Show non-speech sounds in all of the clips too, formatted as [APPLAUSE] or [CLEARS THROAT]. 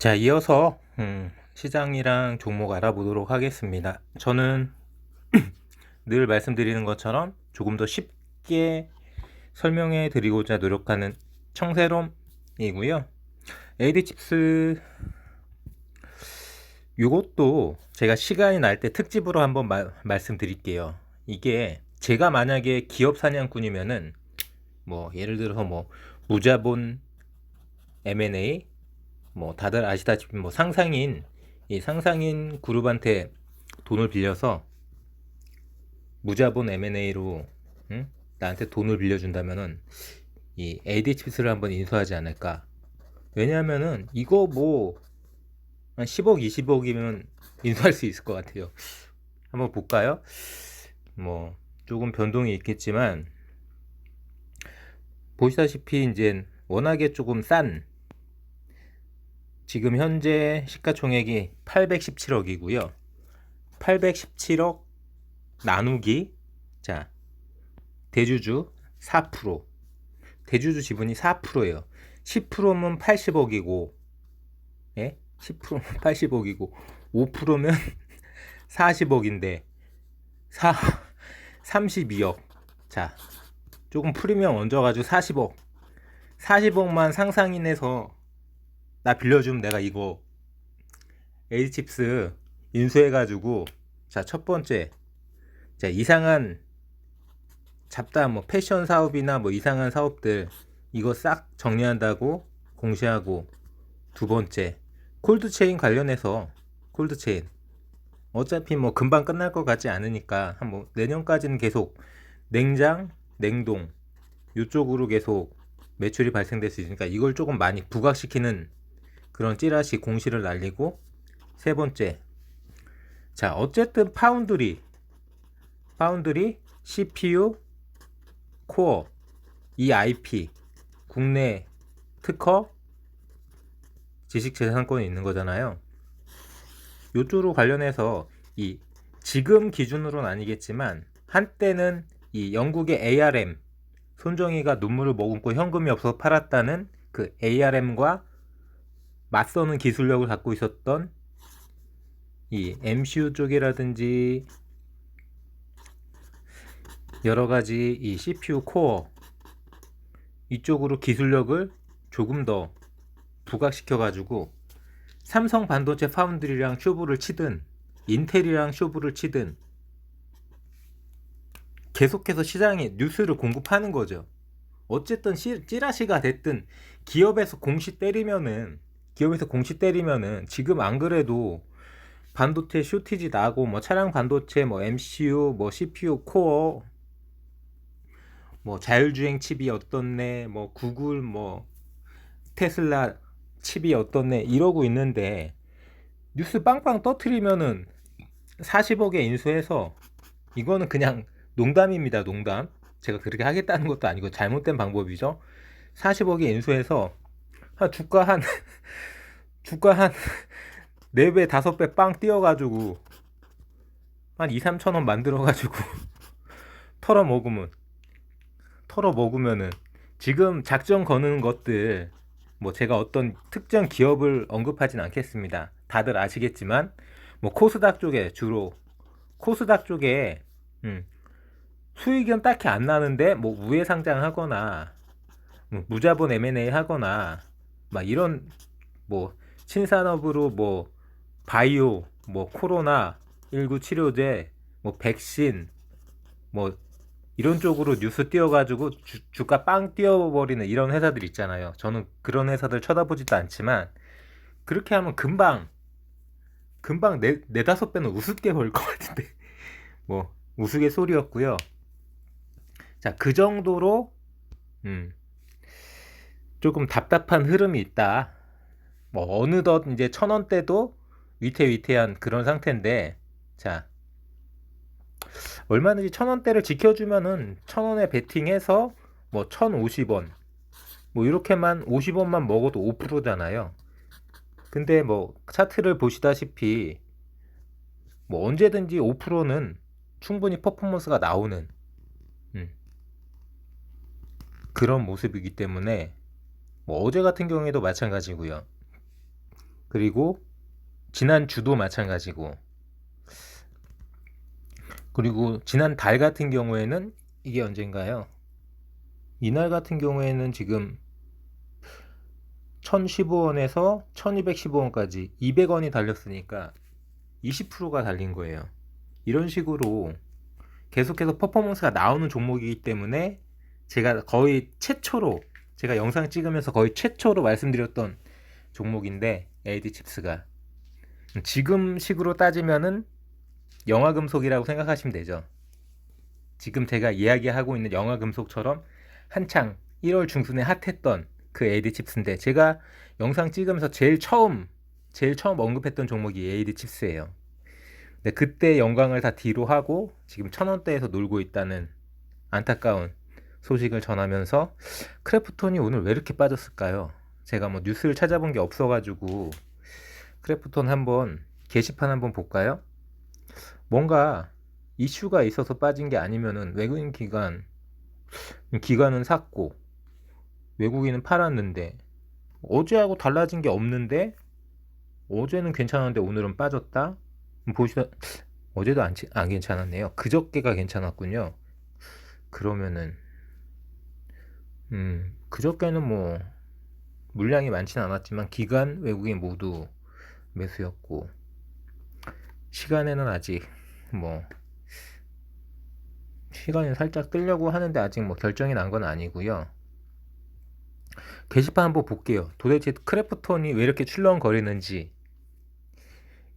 자, 이어서 음, 시장이랑 종목 알아보도록 하겠습니다. 저는 [CLEARS THROAT] 늘 말씀드리는 것처럼 조금 더 쉽게 설명해 드리고자 노력하는 청세롬이고요. AD칩스 이것도 제가 시간이 날 때 특집으로 한번 마- 말씀드릴게요. 이게 제가 만약에 기업 사냥꾼이면은 뭐 예를 들어서 뭐 무자본 M&A 뭐 다들 아시다시피 뭐 상상인 이 상상인 그룹한테 돈을 빌려서 무자본 M&A로 응? 나한테 돈을 빌려준다면은 이 AD 칩스를 한번 인수하지 않을까? 왜냐하면은 이거 뭐 한 10억, 20억이면 인수할 수 있을 것 같아요. 한번 볼까요? 뭐 조금 변동이 있겠지만 보시다시피 이제 워낙에 조금 싼 지금 현재 시가총액이 817억이고요. 817억 나누기 자 대주주 4% 대주주 지분이 4%예요. 10%면 80억이고 예? 10%면 80억이고 5%면 40억인데 4 32억 자 조금 프리미엄 얹어 가지고 40억 40억만 상상인해서 나 빌려주면 내가 이거. 에이칩스 인수해가지고 자 첫 번째. 자 이상한 잡다한 뭐 패션 사업이나 뭐 이상한 사업들 이거 싹 정리한다고 공시하고. 두 번째. 콜드체인 관련해서 콜드체인. 어차피 뭐 금방 끝날 것 같지 않으니까 한 뭐 내년까지는 계속 냉장 냉동 이쪽으로 계속 매출이 발생될 수 있으니까 이걸 조금 많이 부각시키는 그런 찌라시 공시를 날리고 세 번째 자 어쨌든 파운드리 파운드리 CPU 코어 이 IP 국내 특허 지식재산권이 있는 거잖아요. 요쪽으로 관련해서 이 지금 기준으로는 아니겠지만 한때는 이 영국의 ARM 손정희가 눈물을 머금고 현금이 없어서 팔았다는 그 ARM과 맞서는 기술력을 갖고 있었던 이 MCU 쪽이라든지 여러 가지 이 CPU 코어 이쪽으로 기술력을 조금 더 부각시켜 가지고 삼성 반도체 파운드리랑 쇼부를 치든 인텔이랑 쇼부를 치든 계속해서 시장에 뉴스를 공급하는 거죠. 어쨌든 시, 찌라시가 됐든 기업에서 공시 때리면은 기업에서 공시 때리면은 지금 안 그래도 반도체 쇼티지 나고 뭐 차량 반도체 뭐 MCU 뭐 CPU 코어 뭐 자율주행 칩이 어떻네 뭐 구글 뭐 테슬라 칩이 어떻네 이러고 있는데 뉴스 빵빵 떠트리면은 40억에 인수해서 이거는 그냥 농담입니다 농담. 제가 그렇게 하겠다는 것도 아니고 잘못된 방법이죠. 40억에 인수해서 한 주가 한 [LAUGHS] 주가 한 4배 5배 빵 띄어가지고 한 2, 3천 원 만들어가지고 [LAUGHS] 털어 먹으면 털어 먹으면은 지금 작전 거는 것들 뭐 제가 어떤 특정 기업을 언급하진 않겠습니다. 다들 아시겠지만 뭐 코스닥 쪽에 주로 코스닥 쪽에 음, 수익은 딱히 안 나는데 뭐 우회 상장하거나 뭐 무자본 M&A 하거나 막 이런 뭐 신산업으로 뭐 바이오 뭐 코로나 19 치료제 뭐 백신 뭐 이런 쪽으로 뉴스 띄워가지고 주, 주가 빵 띄워버리는 이런 회사들 있잖아요. 저는 그런 회사들 쳐다보지도 않지만 그렇게 하면 금방 금방 네, 네다섯 배는 우습게 벌 것 같은데 [LAUGHS] 뭐 우스갯소리였고요. 자, 그 정도로 음, 조금 답답한 흐름이 있다. 뭐 어느덧 이제 천 원대도 위태위태한 그런 상태인데 자 얼마든지 천 원대를 지켜주면은 천 원에 베팅해서 뭐 천 오십 원 뭐 이렇게만 50원만 먹어도 5%잖아요. 근데 뭐 차트를 보시다시피 뭐 언제든지 5%는 충분히 퍼포먼스가 나오는 음, 그런 모습이기 때문에 뭐 어제 같은 경우에도 마찬가지고요. 그리고 지난 주도 마찬가지고 그리고 지난 달 같은 경우에는 이게 언젠가요? 이날 같은 경우에는 지금 1015원에서 1215원까지 200원이 달렸으니까 20%가 달린 거예요. 이런 식으로 계속해서 퍼포먼스가 나오는 종목이기 때문에 제가 거의 최초로 제가 영상 찍으면서 거의 최초로 말씀드렸던 종목인데 AD 칩스가 지금 식으로 따지면은 영화 금속이라고 생각하시면 되죠. 지금 제가 이야기하고 있는 영화 금속처럼 한창 1월 중순에 핫했던 그 AD 칩스인데 제가 영상 찍으면서 제일 처음 제일 처음 언급했던 종목이 AD 칩스예요. 근데 그때 영광을 다 뒤로 하고 지금 천 원대에서 놀고 있다는 안타까운 소식을 전하면서 크래프톤이 오늘 왜 이렇게 빠졌을까요? 제가 뭐 뉴스를 찾아본 게 없어가지고 크래프톤 한번 게시판 한번 볼까요? 뭔가 이슈가 있어서 빠진 게 아니면은 외국인 기관 기관은 샀고 외국인은 팔았는데 어제하고 달라진 게 없는데 어제는 괜찮았는데 오늘은 빠졌다. 보시다 어제도 안, 치- 안 괜찮았네요. 그저께가 괜찮았군요. 그러면은 음 그저께는 뭐 물량이 많지는 않았지만 기관 외국인 모두 매수였고 시간에는 아직 뭐 시간이 살짝 뜨려고 하는데 아직 뭐 결정이 난 건 아니고요. 게시판 한번 볼게요. 도대체 크래프톤이 왜 이렇게 출렁거리는지.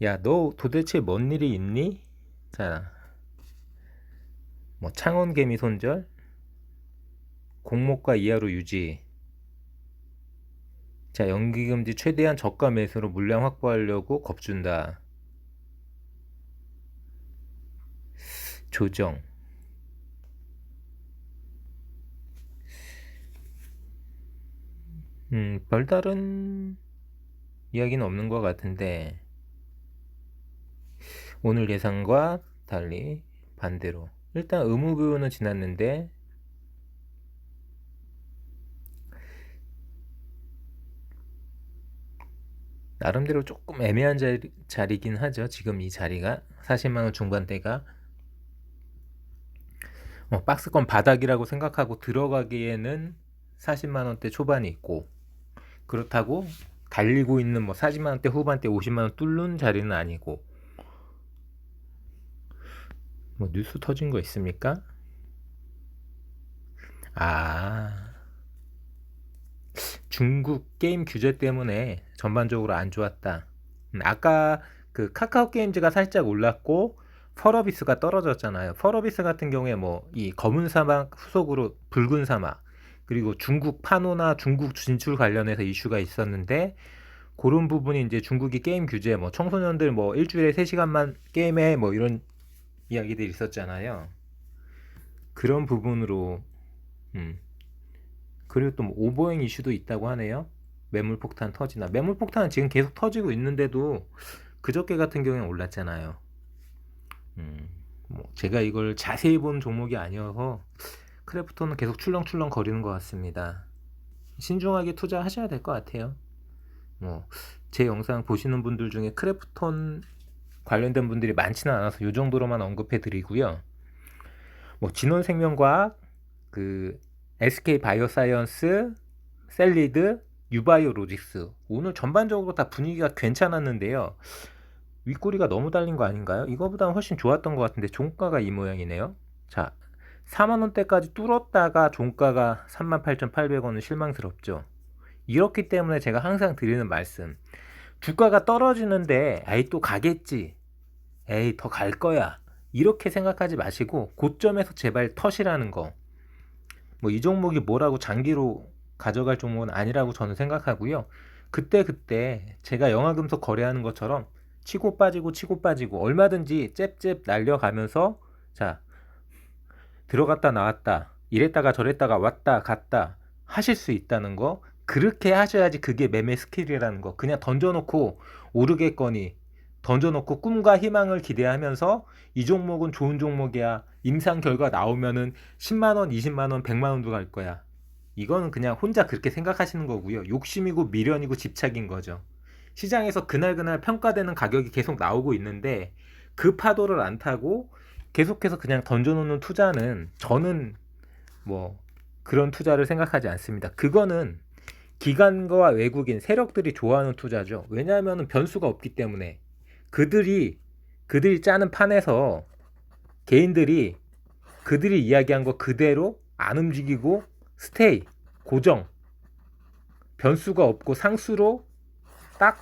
야, 너 도대체 뭔 일이 있니? 자, 뭐 창원개미 손절, 공모가 이하로 유지. 자, 연기금지 최대한 저가 매수로 물량 확보하려고 겁준다. 조정. 음, 별다른 이야기는 없는 것 같은데, 오늘 예상과 달리 반대로. 일단 의무부는 지났는데, 나름대로 조금 애매한 자리, 자리긴 하죠. 지금 이 자리가 40만원 중반대가 어, 박스권 바닥이라고 생각하고 들어가기에는 40만원대 초반이 있고 그렇다고 달리고 있는 뭐 40만원대 후반대 50만원 뚫는 자리는 아니고 뭐 뉴스 터진 거 있습니까? 아 중국 게임 규제 때문에 전반적으로 안 좋았다. 음, 아까 그 카카오 게임즈가 살짝 올랐고 펄어비스가 떨어졌잖아요. 펄어비스 같은 경우에 뭐 이 검은 사막 후속으로 붉은 사막 그리고 중국 파노나 중국 진출 관련해서 이슈가 있었는데 그런 부분이 이제 중국이 게임 규제 뭐 청소년들 뭐 일주일에 3시간만 게임해 뭐 이런 이야기들이 있었잖아요. 그런 부분으로 음. 그리고 또 뭐 오버행 이슈도 있다고 하네요. 매물 폭탄 터지나. 매물 폭탄은 지금 계속 터지고 있는데도 그저께 같은 경우에 올랐잖아요. 음, 뭐 제가 이걸 자세히 본 종목이 아니어서 크래프톤은 계속 출렁출렁 거리는 것 같습니다. 신중하게 투자하셔야 될 것 같아요. 뭐 제 영상 보시는 분들 중에 크래프톤 관련된 분들이 많지는 않아서 이 정도로만 언급해 드리고요. 뭐 진원생명과학, 그 SK 바이오사이언스, 셀리드, 유바이오 로직스 오늘 전반적으로 다 분위기가 괜찮았는데요. 윗꼬리가 너무 달린 거 아닌가요? 이거보다는 훨씬 좋았던 것 같은데 종가가 이 모양이네요. 자, 4만 원대까지 뚫었다가 종가가 38,800원은 실망스럽죠. 이렇기 때문에 제가 항상 드리는 말씀. 주가가 떨어지는데 에이 또 가겠지. 에이 더 갈 거야. 이렇게 생각하지 마시고 고점에서 제발 터시라는 거. 뭐 이 종목이 뭐라고 장기로 가져갈 종목은 아니라고 저는 생각하고요. 그때 그때 제가 영화금속 거래하는 것처럼 치고 빠지고 치고 빠지고 얼마든지 잽잽 날려가면서 자 들어갔다 나왔다 이랬다가 저랬다가 왔다 갔다 하실 수 있다는 거 그렇게 하셔야지 그게 매매 스킬이라는 거 그냥 던져놓고 오르겠거니 던져놓고 꿈과 희망을 기대하면서 이 종목은 좋은 종목이야. 임상 결과 나오면은 10만 원 20만 원 100만 원도 갈 거야. 이거는 그냥 혼자 그렇게 생각하시는 거고요. 욕심이고 미련이고 집착인 거죠. 시장에서 그날그날 평가되는 가격이 계속 나오고 있는데 그 파도를 안 타고 계속해서 그냥 던져놓는 투자는 저는 뭐 그런 투자를 생각하지 않습니다. 그거는 기관과 외국인 세력들이 좋아하는 투자죠. 왜냐하면 변수가 없기 때문에 그들이 그들이 짜는 판에서 개인들이 그들이 이야기한 거 그대로 안 움직이고 스테이 고정 변수가 없고 상수로 딱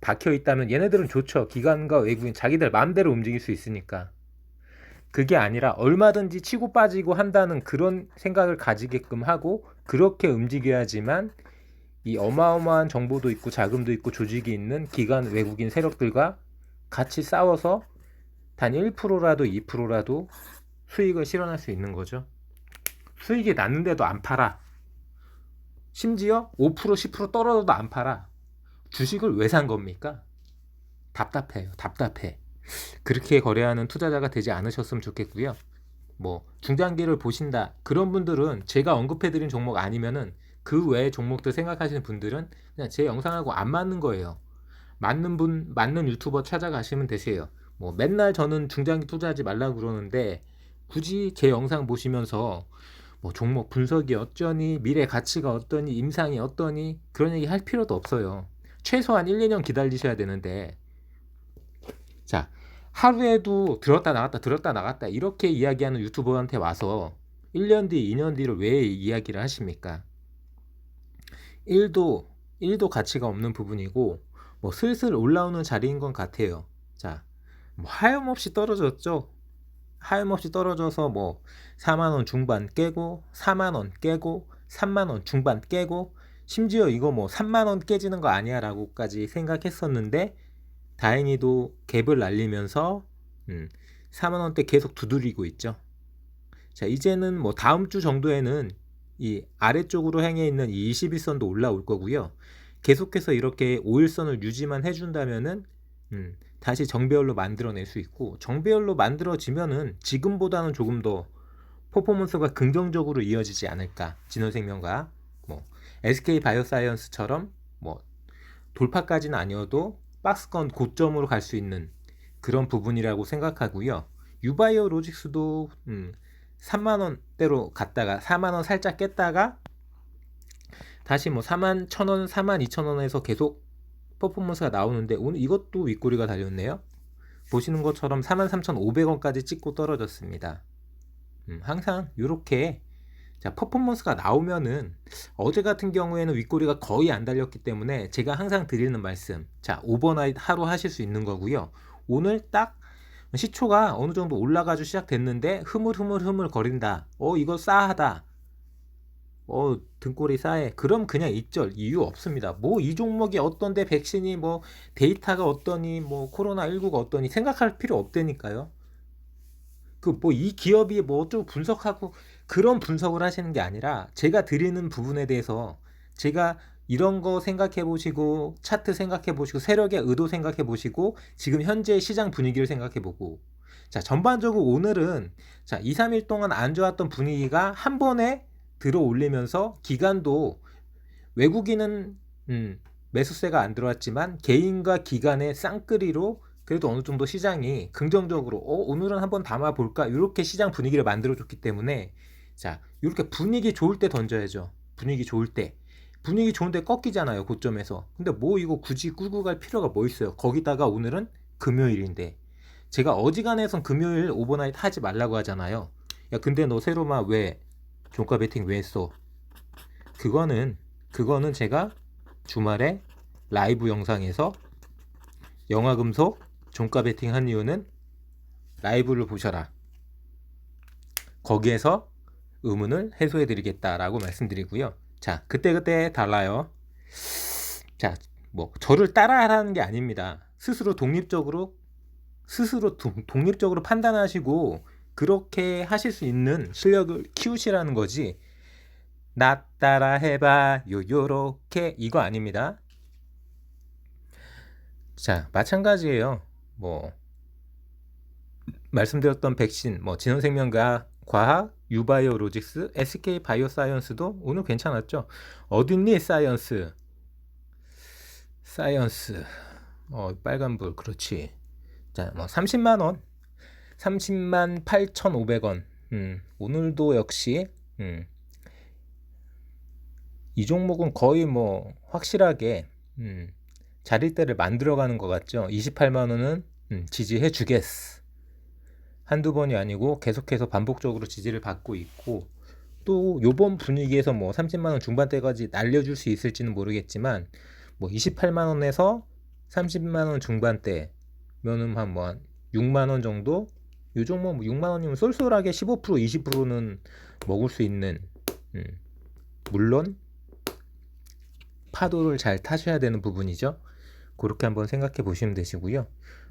박혀 있다면 얘네들은 좋죠. 기관과 외국인 자기들 마음대로 움직일 수 있으니까. 그게 아니라 얼마든지 치고 빠지고 한다는 그런 생각을 가지게끔 하고 그렇게 움직여야지만 이 어마어마한 정보도 있고 자금도 있고 조직이 있는 기관 외국인 세력들과 같이 싸워서 단 1%라도 2%라도 수익을 실현할 수 있는 거죠. 수익이 났는데도 안 팔아. 심지어 5% 10% 떨어져도 안 팔아. 주식을 왜 산 겁니까? 답답해요. 답답해. 그렇게 거래하는 투자자가 되지 않으셨으면 좋겠고요. 뭐 중장기를 보신다. 그런 분들은 제가 언급해드린 종목 아니면은 그 외의 종목들 생각하시는 분들은 그냥 제 영상하고 안 맞는 거예요. 맞는 분, 맞는 유튜버 찾아가시면 되세요. 뭐 맨날 저는 중장기 투자하지 말라고 그러는데 굳이 제 영상 보시면서 뭐 종목 분석이 어쩌니, 미래 가치가 어떠니, 임상이 어떠니 그런 얘기 할 필요도 없어요. 최소한 1, 2년 기다리셔야 되는데 자 하루에도 들었다 나갔다 들었다 나갔다 이렇게 이야기하는 유튜버한테 와서 1년 뒤, 2년 뒤를 왜 이야기를 하십니까? 1도 1도 가치가 없는 부분이고 뭐 슬슬 올라오는 자리인 것 같아요. 자, 뭐 하염없이 떨어졌죠. 하염없이 떨어져서 뭐 4만 원 중반 깨고 4만 원 깨고 3만 원 중반 깨고 심지어 이거 뭐 3만 원 깨지는 거 아니야라고까지 생각했었는데 다행히도 갭을 날리면서 음, 4만 원대 계속 두드리고 있죠. 자, 이제는 뭐 다음 주 정도에는 이 아래쪽으로 향해 있는 이 21선도 올라올 거고요. 계속해서 이렇게 5일선을 유지만 해준다면은 음, 다시 정배열로 만들어낼 수 있고 정배열로 만들어지면은 지금보다는 조금 더 퍼포먼스가 긍정적으로 이어지지 않을까 진원생명과 뭐 SK 바이오사이언스처럼 뭐 돌파까지는 아니어도 박스권 고점으로 갈 수 있는 그런 부분이라고 생각하고요. 유바이오 로직스도 음, 3만 원대로 갔다가 4만 원 살짝 깼다가 다시 뭐 4만 1천 원, 4만 2천 원에서 계속 퍼포먼스가 나오는데 오늘 이것도 윗꼬리가 달렸네요. 보시는 것처럼 43,500원까지 찍고 떨어졌습니다. 음, 항상 이렇게 자, 퍼포먼스가 나오면은 어제 같은 경우에는 윗꼬리가 거의 안 달렸기 때문에 제가 항상 드리는 말씀. 자, 오버나잇 하루 하실 수 있는 거고요. 오늘 딱 시초가 어느 정도 올라가지고 시작됐는데 흐물흐물흐물 거린다. 어, 이거 싸하다. 어, 등골이 싸해. 그럼 그냥 있절 이유 없습니다. 뭐 이 종목이 어떤데 백신이 뭐 데이터가 어떠니 뭐 코로나 19가 어떠니 생각할 필요 없다니까요. 그 뭐 이 기업이 뭐 어쩌고 분석하고 그런 분석을 하시는 게 아니라 제가 드리는 부분에 대해서 제가 이런 거 생각해 보시고 차트 생각해 보시고 세력의 의도 생각해 보시고 지금 현재 시장 분위기를 생각해 보고 자 전반적으로 오늘은 자 2, 3일 동안 안 좋았던 분위기가 한 번에 들어 올리면서 기간도 외국인은 음, 매수세가 안 들어왔지만 개인과 기관의 쌍끌이로 그래도 어느 정도 시장이 긍정적으로 어, 오늘은 한번 담아 볼까? 이렇게 시장 분위기를 만들어 줬기 때문에 자 이렇게 분위기 좋을 때 던져야죠. 분위기 좋을 때. 분위기 좋은데 꺾이잖아요 고점에서. 근데 뭐 이거 굳이 끌고 갈 필요가 뭐 있어요? 거기다가 오늘은 금요일인데. 제가 어지간해선 금요일 오버나잇 하지 말라고 하잖아요. 야 근데 너 새로마 왜 종가 베팅 왜 했어 그거는 그거는 제가 주말에 라이브 영상에서 영화금속 종가 베팅 한 이유는 라이브를 보셔라 거기에서 의문을 해소해 드리겠다라고 말씀드리고요. 자, 그때그때 달라요. 자, 뭐 저를 따라하라는 게 아닙니다. 스스로 독립적으로 스스로 도, 독립적으로 판단하시고 그렇게 하실 수 있는 실력을 키우시라는 거지. 나 따라 해봐 요 요렇게 이거 아닙니다. 자, 마찬가지예요. 뭐 말씀드렸던 백신, 뭐 진원생명과 과학, 유바이오 로직스, SK 바이오사이언스도 오늘 괜찮았죠. 어딨니 사이언스? 사이언스 어 빨간불 그렇지 자 뭐 30만 원 30만 8,500원. 음, 오늘도 역시 음, 이 종목은 거의 뭐 확실하게 음, 자리대를 만들어가는 것 같죠? 28만 원은 음, 지지해 주겠어 한두 번이 아니고 계속해서 반복적으로 지지를 받고 있고 또 요번 분위기에서 뭐 30만 원 중반대까지 날려줄 수 있을지는 모르겠지만 뭐 28만 원에서 30만 원 중반대면은 한뭐한 6만 원 정도 요 종목 6만 원이면 쏠쏠하게 15% 20%는 먹을 수 있는 음, 물론 파도를 잘 타셔야 되는 부분이죠. 그렇게 한번 생각해 보시면 되시고요.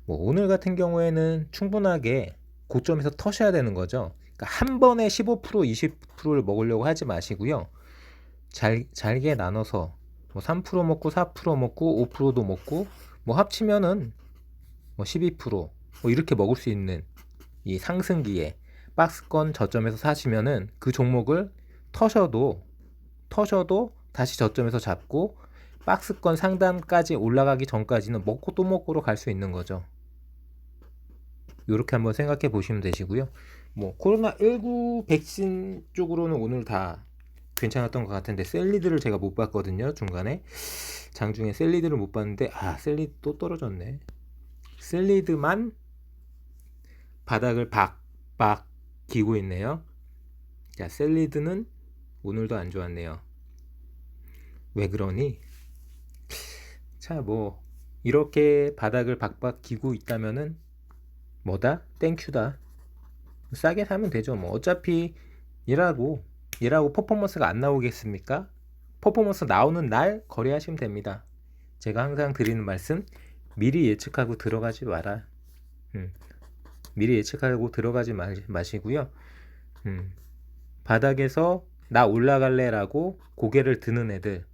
뭐 오늘 같은 경우에는 충분하게 고점에서 터셔야 되는 거죠. 그러니까 한 번에 15% 20%를 먹으려고 하지 마시고요. 잘, 잘게 나눠서 뭐 3% 먹고 4% 먹고 5%도 먹고 뭐 합치면은 뭐 12%뭐 이렇게 먹을 수 있는 이 상승기에 박스권 저점에서 사시면은 그 종목을 터셔도 터셔도 다시 저점에서 잡고 박스권 상단까지 올라가기 전까지는 먹고 또 먹고로 갈 수 있는 거죠. 이렇게 한번 생각해 보시면 되시고요. 뭐 코로나 19 백신 쪽으로는 오늘 다 괜찮았던 것 같은데 셀리드를 제가 못 봤거든요 중간에 장중에 셀리드를 못 봤는데 아 셀리드 또 떨어졌네 셀리드만 바닥을 박박 기고 있네요. 자 셀리드는 오늘도 안 좋았네요. 왜 그러니? 자 뭐 이렇게 바닥을 박박 기고 있다면은 뭐다? 땡큐다. 싸게 사면 되죠. 뭐 어차피 이라고 이라고 퍼포먼스가 안 나오겠습니까? 퍼포먼스 나오는 날 거래하시면 됩니다. 제가 항상 드리는 말씀 미리 예측하고 들어가지 마라. 음, 미리 예측하고 들어가지 마, 마시고요. 음, 바닥에서 나 올라갈래라고 고개를 드는 애들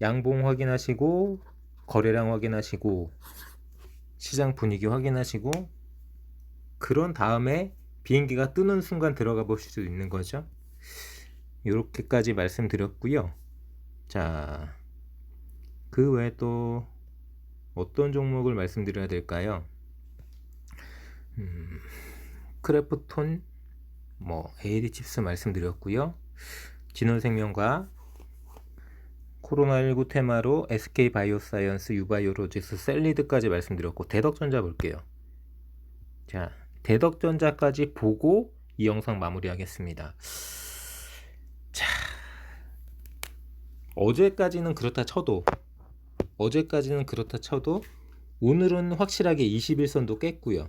양봉 확인하시고 거래량 확인하시고 시장 분위기 확인하시고 그런 다음에 비행기가 뜨는 순간 들어가 보실 수 있는 거죠. 이렇게까지 말씀드렸고요. 자, 그 외에 또 어떤 종목을 말씀드려야 될까요? 음, 크래프톤, 뭐 AD 칩스 말씀드렸고요. 진원생명과 코로나19 테마로 SK 바이오사이언스, 유바이오로직스, 셀리드까지 말씀드렸고 대덕전자 볼게요. 자, 대덕전자까지 보고 이 영상 마무리하겠습니다. 자, 어제까지는 그렇다 쳐도 어제까지는 그렇다 쳐도 오늘은 확실하게 21선도 깼고요.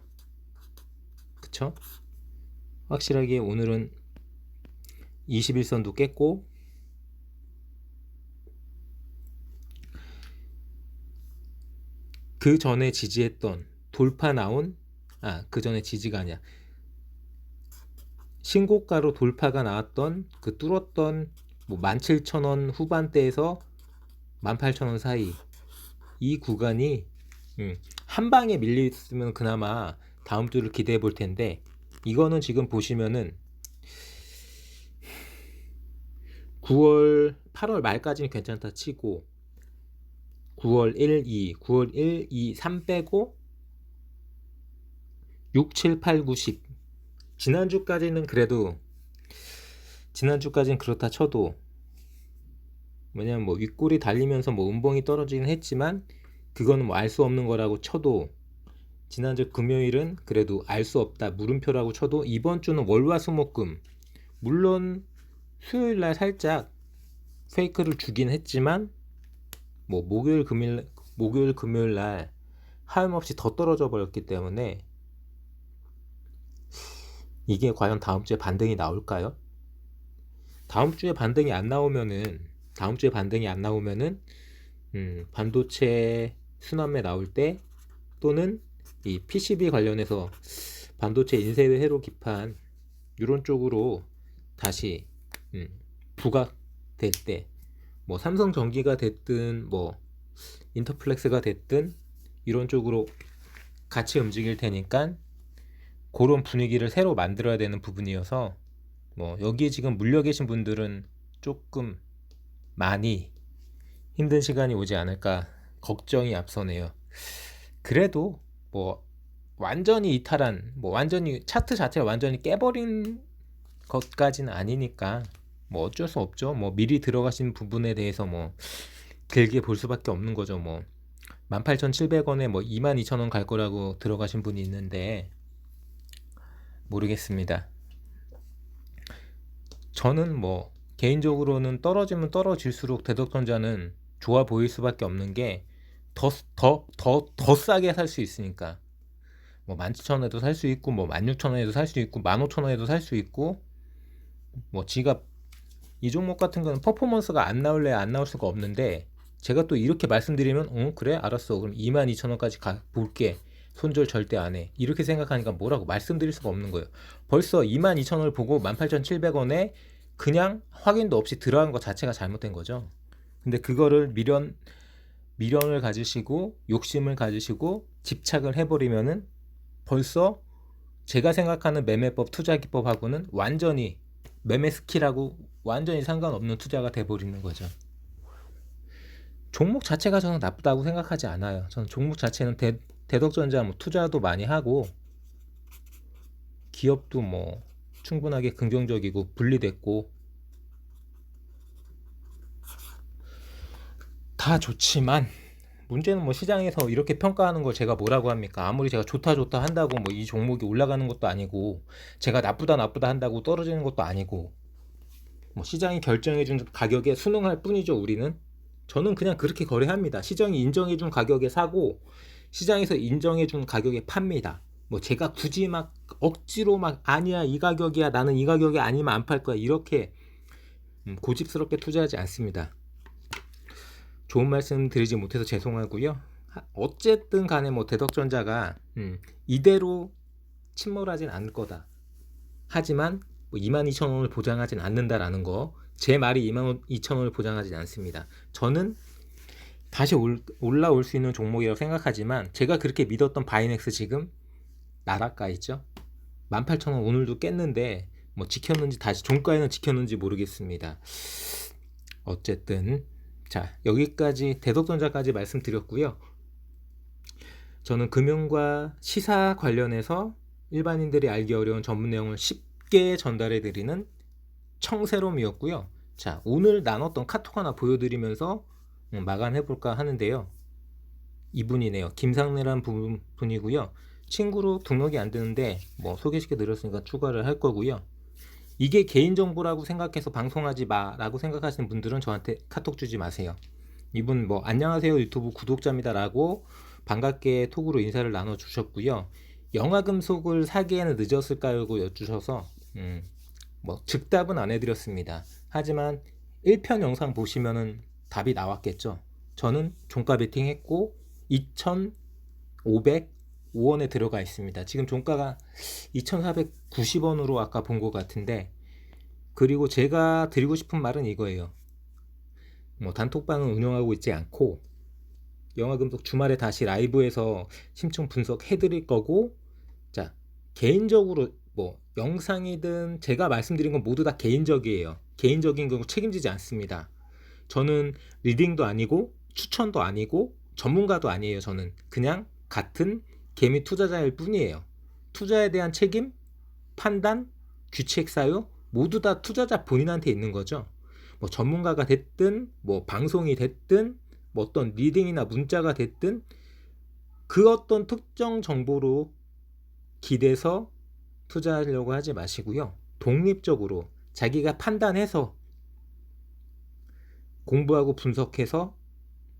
그쵸? 확실하게 오늘은 21선도 깼고 그 전에 지지했던 돌파 나온 아 그 전에 지지가 아니야 신고가로 돌파가 나왔던 그 뚫었던 뭐 17,000원 후반대에서 18,000원 사이 이 구간이 음, 한 방에 밀리있으면 그나마 다음 주를 기대해 볼 텐데 이거는 지금 보시면은 9월 8월 말까지는 괜찮다 치고 9월 1, 2, 9월 1, 2, 3 빼고 6, 7, 8, 9, 10 지난주까지는 그래도 지난주까지는 그렇다 쳐도 뭐냐면 뭐 윗골이 달리면서 뭐 음봉이 떨어지긴 했지만 그거는 뭐 알 수 없는 거라고 쳐도 지난주 금요일은 그래도 알 수 없다 물음표라고 쳐도 이번 주는 월화수목금 물론 수요일 날 살짝 페이크를 주긴 했지만 뭐 목요일 금요일 목요일 금요일 날 하염없이 더 떨어져 버렸기 때문에 이게 과연 다음 주에 반등이 나올까요? 다음 주에 반등이 안 나오면은 다음 주에 반등이 안 나오면은 음, 반도체 순환매 나올 때 또는 이 PCB 관련해서 반도체 인쇄 회로 기판 이런 쪽으로 다시 음, 부각될 때 뭐 삼성 전기가 됐든 뭐 인터플렉스가 됐든 이런 쪽으로 같이 움직일 테니까 그런 분위기를 새로 만들어야 되는 부분이어서 뭐 여기에 지금 물려 계신 분들은 조금 많이 힘든 시간이 오지 않을까 걱정이 앞서네요. 그래도 뭐 완전히 이탈한 뭐 완전히 차트 자체를 완전히 깨버린 것까지는 아니니까 뭐 어쩔 수 없죠. 뭐 미리 들어가신 부분에 대해서 뭐 길게 볼 수밖에 없는 거죠. 뭐 18,700원에 뭐 22,000원 갈 거라고 들어가신 분이 있는데 모르겠습니다. 저는 뭐 개인적으로는 떨어지면 떨어질수록 대덕전자는 좋아 보일 수밖에 없는 게 더 더 더 더 싸게 살 수 있으니까. 뭐 17,000원에도 살 수 있고 뭐 16,000원에도 살 수 있고 15,000원에도 살 수 있고 뭐 지갑 이 종목 같은 거는 퍼포먼스가 안 나올래 안 나올 수가 없는데 제가 또 이렇게 말씀드리면 어 그래? 알았어. 그럼 22,000원까지 가 볼게. 손절 절대 안 해. 이렇게 생각하니까 뭐라고 말씀드릴 수가 없는 거예요. 벌써 22,000원을 보고 18,700원에 그냥 확인도 없이 들어간 것 자체가 잘못된 거죠. 근데 그거를 미련 미련을 가지시고 욕심을 가지시고 집착을 해버리면은 벌써 제가 생각하는 매매법 투자 기법하고는 완전히 매매 스킬하고 완전히 상관없는 투자가 돼버리는 거죠. 종목 자체가 저는 나쁘다고 생각하지 않아요. 저는 종목 자체는 대, 대덕전자 뭐 투자도 많이 하고 기업도 뭐 충분하게 긍정적이고 분리됐고 다 좋지만 문제는 뭐 시장에서 이렇게 평가하는 걸 제가 뭐라고 합니까? 아무리 제가 좋다 좋다 한다고 뭐 이 종목이 올라가는 것도 아니고 제가 나쁘다 나쁘다 한다고 떨어지는 것도 아니고 뭐 시장이 결정해 준 가격에 순응할 뿐이죠, 우리는. 저는 그냥 그렇게 거래합니다. 시장이 인정해 준 가격에 사고 시장에서 인정해 준 가격에 팝니다. 뭐 제가 굳이 막 억지로 막 아니야 이 가격이야 나는 이 가격이 아니면 안 팔 거야 이렇게 음, 고집스럽게 투자하지 않습니다. 좋은 말씀 드리지 못해서 죄송하고요. 하- 어쨌든 간에 뭐 대덕전자가 음, 이대로 침몰하진 않을 거다. 하지만 뭐 22,000원을 보장하진 않는다라는 거. 제 말이 22,000원을 보장하진 않습니다. 저는 다시 올, 올라올 수 있는 종목이라고 생각하지만 제가 그렇게 믿었던 바이넥스 지금 나락가 있죠. 18,000원 오늘도 깼는데 뭐 지켰는지 다시 종가에는 지켰는지 모르겠습니다. 어쨌든 자 여기까지 대덕전자까지 말씀드렸고요. 저는 금융과 시사 관련해서 일반인들이 알기 어려운 전문 내용을 쉽게 전달해 드리는 청새롬이었고요. 자 오늘 나눴던 카톡 하나 보여드리면서 음, 마감해 볼까 하는데요. 이분이네요. 김상래란 분- 분이고요. 친구로 등록이 안 되는데 뭐 소개시켜 드렸으니까 추가를 할 거고요. 이게 개인정보라고 생각해서 방송하지 마라고 생각하시는 분들은 저한테 카톡 주지 마세요. 이분 뭐 안녕하세요 유튜브 구독자입니다라고 반갑게 톡으로 인사를 나눠 주셨고요. 영화 금속을 사기에는 늦었을까요?고 여쭈셔서 음, 뭐 즉답은 안 해드렸습니다. 하지만 1편 영상 보시면은 답이 나왔겠죠. 저는 종가 베팅 했고 2,505원에 들어가 있습니다. 지금 종가가 2,490원으로 아까 본 것 같은데 그리고 제가 드리고 싶은 말은 이거예요. 뭐 단톡방은 운영하고 있지 않고 영화금속 주말에 다시 라이브에서 심층 분석해 드릴 거고 자 개인적으로 뭐 영상이든 제가 말씀드린 건 모두 다 개인적이에요. 개인적인 거 책임지지 않습니다. 저는 리딩도 아니고 추천도 아니고 전문가도 아니에요. 저는 그냥 같은 개미 투자자일 뿐이에요. 투자에 대한 책임, 판단, 규칙 사유 모두 다 투자자 본인한테 있는 거죠. 뭐 전문가가 됐든 뭐 방송이 됐든 뭐 어떤 리딩이나 문자가 됐든 그 어떤 특정 정보로 기대서 투자하려고 하지 마시고요. 독립적으로 자기가 판단해서 공부하고 분석해서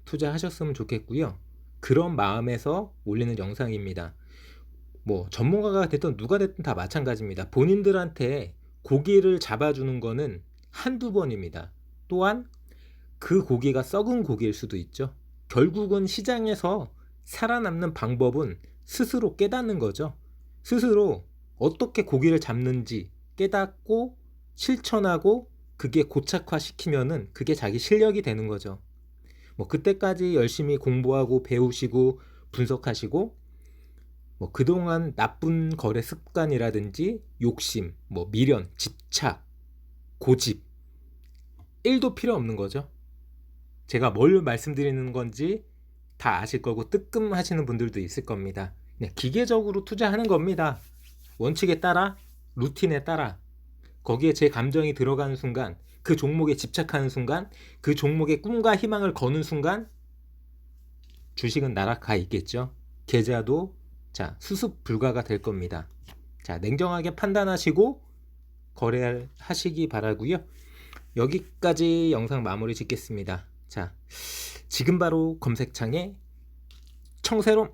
투자하셨으면 좋겠고요. 그런 마음에서 올리는 영상입니다. 뭐 전문가가 됐든 누가 됐든 다 마찬가지입니다. 본인들한테 고기를 잡아주는 거는 한두 번입니다. 또한 그 고기가 썩은 고기일 수도 있죠. 결국은 시장에서 살아남는 방법은 스스로 깨닫는 거죠. 스스로 어떻게 고기를 잡는지 깨닫고 실천하고 그게 고착화시키면은 그게 자기 실력이 되는 거죠. 뭐 그때까지 열심히 공부하고 배우시고 분석하시고 뭐 그동안 나쁜 거래 습관이라든지 욕심, 뭐 미련, 집착, 고집 1도 필요 없는 거죠. 제가 뭘 말씀드리는 건지 다 아실 거고 뜨끔하시는 분들도 있을 겁니다. 그냥 기계적으로 투자하는 겁니다. 원칙에 따라 루틴에 따라 거기에 제 감정이 들어가는 순간 그 종목에 집착하는 순간 그 종목의 꿈과 희망을 거는 순간 주식은 날아가 있겠죠. 계좌도 자 수습 불가가 될 겁니다. 자 냉정하게 판단하시고 거래하시기 바라고요. 여기까지 영상 마무리 짓겠습니다. 자 지금 바로 검색창에 청새롬